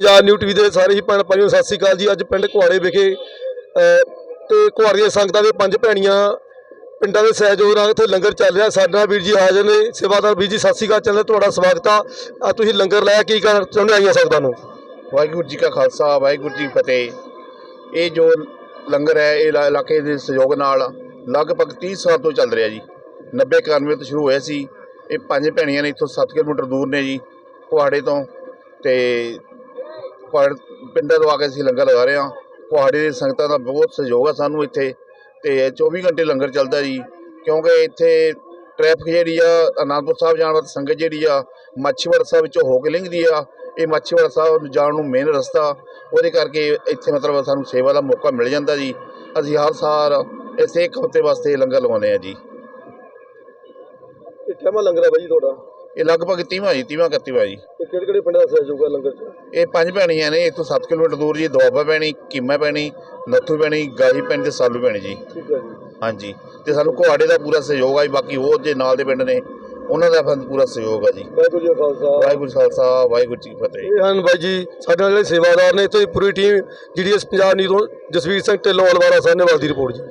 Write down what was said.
ਜਾਂ new TV ਦੇ ਸਾਰੇ ਹੀ ਭੈਣ ਭਾਈਓ ਸਤਿ ਸ੍ਰੀ ਅਕਾਲ ਜੀ। ਅੱਜ ਪਿੰਡ ਕੁਹਾੜੇ ਵਿਖੇ ਅ, ਤੇ ਕੁਹਾੜੇ ਸੰਗਤਾਂ ਦੇ ਪੰਜ ਭੈਣੀਆਂ ਪਿੰਡਾਂ ਦੇ ਸਹਿਯੋਗ ਨਾਲ ਇੱਥੇ ਲੰਗਰ ਚੱਲ ਰਿਹਾ। ਸਾਡੇ ਨਾਲ ਵੀਰ ਜੀ ਹਾਜ਼ਰ ਨੇ ਸੇਵਾਦਾਰ ਵੀਰ ਜੀ ਸਤਿ ਸ੍ਰੀ ਅਕਾਲ ਚੱਲ ਤੁਹਾਡਾ ਸਵਾਗਤ ਆ। ਤੁਸੀਂ ਲੰਗਰ ਲਾਇਆ ਕੀ ਕਹਿਣਾ ਚਾਹੁੰਦੇ ਆਈਆਂ ਸੰਗਤਾਂ ਨੂੰ? ਵਾਹਿਗੁਰੂ ਜੀ ਕਾ ਖਾਲਸਾ ਵਾਹਿਗੁਰੂ ਜੀ ਕੀ ਫਤਿਹ। ਇਹ ਜੋ ਲੰਗਰ ਹੈ ਇਹ ਇਲਾਕੇ ਦੇ ਸਹਿਯੋਗ ਨਾਲ ਲਗਭਗ 30 ਸਾਲ ਤੋਂ ਚੱਲ ਰਿਹਾ ਜੀ। 90 91 ਤੋਂ ਸ਼ੁਰੂ ਹੋਇਆ ਸੀ। ਇਹ ਪੰਜ ਭੈਣੀਆਂ ਨੇ ਇੱਥੋਂ 7 ਕਿਲੋਮੀਟਰ ਦੂਰ ਨੇ ਜੀ ਕੁਹਾੜੇ ਤੋਂ। ਤੇ ਕੁਹਾੜ ਪਿੰਡਾਂ ਤੋਂ ਆ ਕੇ ਅਸੀਂ ਲੰਗਰ ਲਗਾ ਰਹੇ ਹਾਂ। ਕੁਹਾੜੇ ਦੀ ਸੰਗਤਾਂ ਦਾ ਬਹੁਤ ਸਹਿਯੋਗ ਆ ਸਾਨੂੰ ਇੱਥੇ। ਤੇ 24 ਘੰਟੇ ਲੰਗਰ ਚੱਲਦਾ ਜੀ। ਕਿਉਂਕਿ ਇੱਥੇ ਟ੍ਰੈਫਿਕ ਜਿਹੜੀ ਆ, ਅਨੰਦਪੁਰ ਸਾਹਿਬ ਜਾਣ ਵਾਲੀ ਸੰਗਤ ਜਿਹੜੀ ਆ, ਮਾਛੀਵਾੜਾ ਸਾਹਿਬ ਵਿੱਚੋਂ ਹੋ ਕੇ ਲੰਘਦੀ ਆ। ਇਹ ਮਾਛੀਵਾੜਾ ਸਾਹਿਬ ਜਾਣ ਨੂੰ ਮੇਨ ਰਸਤਾ। ਉਹਦੇ ਕਰਕੇ ਇੱਥੇ ਮਤਲਬ ਸਾਨੂੰ ਸੇਵਾ ਦਾ ਮੌਕਾ ਮਿਲ ਜਾਂਦਾ ਜੀ। ਅਸੀਂ ਹਰ ਸਾਲ ਇਸੇ ਇੱਕ ਹਫ਼ਤੇ ਵਾਸਤੇ ਲੰਗਰ ਲਗਾਉਂਦੇ ਆ ਜੀ। ਇਹ ਲੰਗਰ ਹੈ ਬਾਈ ਤੁਹਾਡਾ? ਇਹ ਲਗਭਗ 30ਵਾਂ ਜੀ 30ਵਾਂ 31ਵਾਂ ਜੀ ਤੇ ਕਿਹੜੇ ਕਿਹੜੇ ਪਿੰਡਾਂ ਦਾ ਸਹਿਯੋਗ ਹੈ ਲੰਗਰ 'ਚ? ਇਹ ਪੰਜ ਭੈਣੀਆਂ ਨੇ ਇੱਥੋਂ 7 ਕਿਲੋਮੀਟਰ ਦੂਰ ਜੀ ਦੁਆਬਾ ਪੈਣੀ ਕੀਮਾ ਪੈਣੀ ਨੱਥੂ ਪੈਣੀ ਗਾਹੀ ਪੈਣੀ ਤੇ ਸਾਲੂ ਪੈਣੀ ਜੀ। ਠੀਕ ਹੈ ਜੀ। ਹਾਂਜੀ ਤੇ ਸਾਨੂੰ ਕੁਹਾੜੇ ਦਾ ਪੂਰਾ ਸਹਿਯੋਗ ਆ ਜੀ ਬਾਕੀ ਹੋਰ ਜੇ ਨਾਲ ਦੇ ਪਿੰਡ ਨੇ ਉਹਨਾਂ ਦਾ ਸਾਨੂੰ ਪੂਰਾ ਸਹਿਯੋਗ ਆ ਜੀ। ਵਾਹਿਗੁਰੂ ਜੀ ਕਾ ਖਾਲਸਾ। ਵਾਹਿਗੁਰੂ ਜੀ ਕਾ ਖਾਲਸਾ ਵਾਹਿਗੁਰੂ ਜੀ ਕੀ ਫਤਿਹ। ਇਹ ਹਨ ਬਾਈ ਜੀ ਸਾਡੇ ਨਾਲ ਜਿਹੜੇ ਸੇਵਾਦਾਰ ਨੇ ਇੱਥੇ ਦੀ ਪੂਰੀ ਟੀਮ ਜੀਡੀਐਸ ਪੰਜਾਬ ਨਿਊਜ਼ ਤੋਂ ਜਸਵੀਰ ਸਿੰਘ ਢਿੱਲੋਂ ਅਲਵਾਰਾ ਸਾਹਨੇਵਾਲ ਦੀ ਰਿਪੋਰਟ ਜੀ।